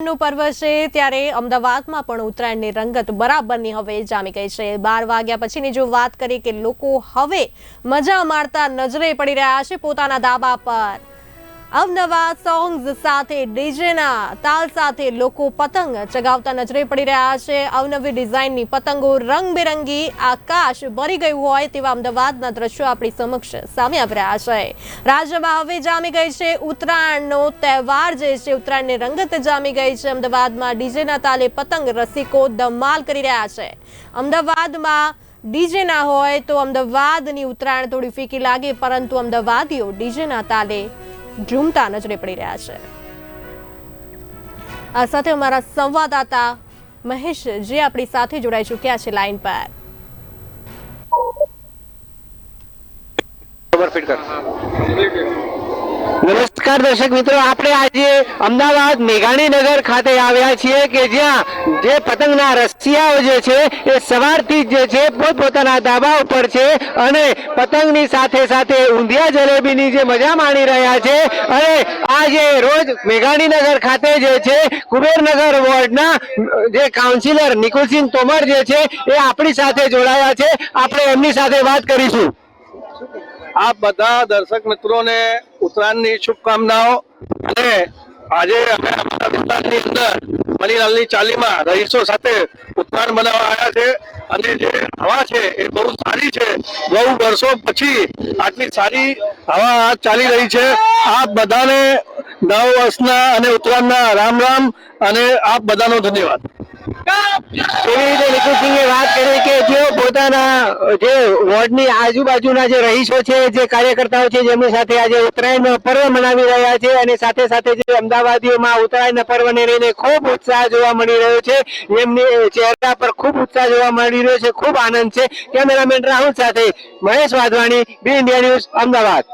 નું પર્વ છે, ત્યારે અમદાવાદમાં પણ ઉત્તરાયણની રંગત બરાબરની હવે જામી ગઈ છે. બાર વાગ્યા પછીની જો વાત કરીએ કે લોકો હવે મજા માણતા નજરે પડી રહ્યા છે પોતાના ધાબા પર. અવનવા સોંગ્સ સાથે ડીજેના તાલ સાથે લોકો પતંગ ચગાવતા નજરે પડી રહ્યા છે. અવનવી ડિઝાઇનની પતંગો રંગબેરંગી આકાશ ભરી ગયું હોય તેવા અમદાવાદના દ્રશ્યો આપણી સમક્ષ સામે આવી રહ્યા છે. રાજ્યમાં હવે જામી ગઈ છે ઉત્તરાયણનો તહેવાર જે છે, ઉત્તરાયણની રંગત જામી ગઈ છે. અમદાવાદમાં ડીજેના તાલે પતંગ રસિકો ધમાલ કરી રહ્યા છે. અમદાવાદમાં ડીજે ના હોય તો અમદાવાદની ઉત્તરાયણ થોડી ફીકી લાગે, પરંતુ અમદાવાદીઓ ડીજેના તાલે ઝૂમતા નજરે પડી રહ્યા છે. આ સાથે અમારા સંવાદદાતા મહેશ, જે આપણી સાથે જોડાઈ ચૂક્યા છે લાઈન પર. ફિટ કર નમસ્કાર દર્શક મિત્રો, આપણે આજે અમદાવાદ મેઘાણીનગર ખાતે આવ્યા છીએ કે જ્યાં જે પતંગના રસિયાઓ જે છે, એ સવારથી જ છે, પોતપોતાના ધાબા ઉપર છે અને પતંગની સાથે સાથે ઊંધિયા જલેબીની જે મજા માણી રહ્યા છે અને આ જે રોજ મેઘાણીનગર ખાતે જે છે, કુબેરનગર વોર્ડના જે કાઉન્સિલર નિકુલસિંહ તોમર જે છે, એ આપણી સાથે જોડાયા છે. આપણે એમની સાથે વાત કરીશું. આપ બધા દર્શક મિત્રોને ઉત્તરાયણની શુભકામનાઓ. અને આજે અમે અમારા વિસ્તારની અંદર મણિલાલની ચાલીમાં રહીશો સાથે ઉત્તરાયણ મનાવવા આવ્યા છે. અને જે હવા છે એ બહુ સારી છે. બહુ વર્ષો પછી આટલી સારી હવા ચાલી રહી છે. આપ બધાને નવ વર્ષના અને ઉત્તરાયણના રામ રામ અને આપ બધાનો ધન્યવાદ. વાત કરી કે જેઓ પોતાના જે વોર્ડની આજુબાજુના જે રહીશો છે, જે કાર્યકર્તાઓ છે, જેમની સાથે આજે ઉત્તરાયણ પર્વ મનાવી રહ્યા છે અને સાથે સાથે જે અમદાવાદીઓમાં ઉત્તરાયણ પર્વને લઈને ખૂબ ઉત્સાહ જોવા મળી રહ્યો છે. એમની ચહેરા પર ખૂબ ઉત્સાહ જોવા મળી રહ્યો છે. ખૂબ આનંદ છે. કેમેરામેન રાહુલ સાથે Mahesh Vadhwani B India news, Ahmedabad.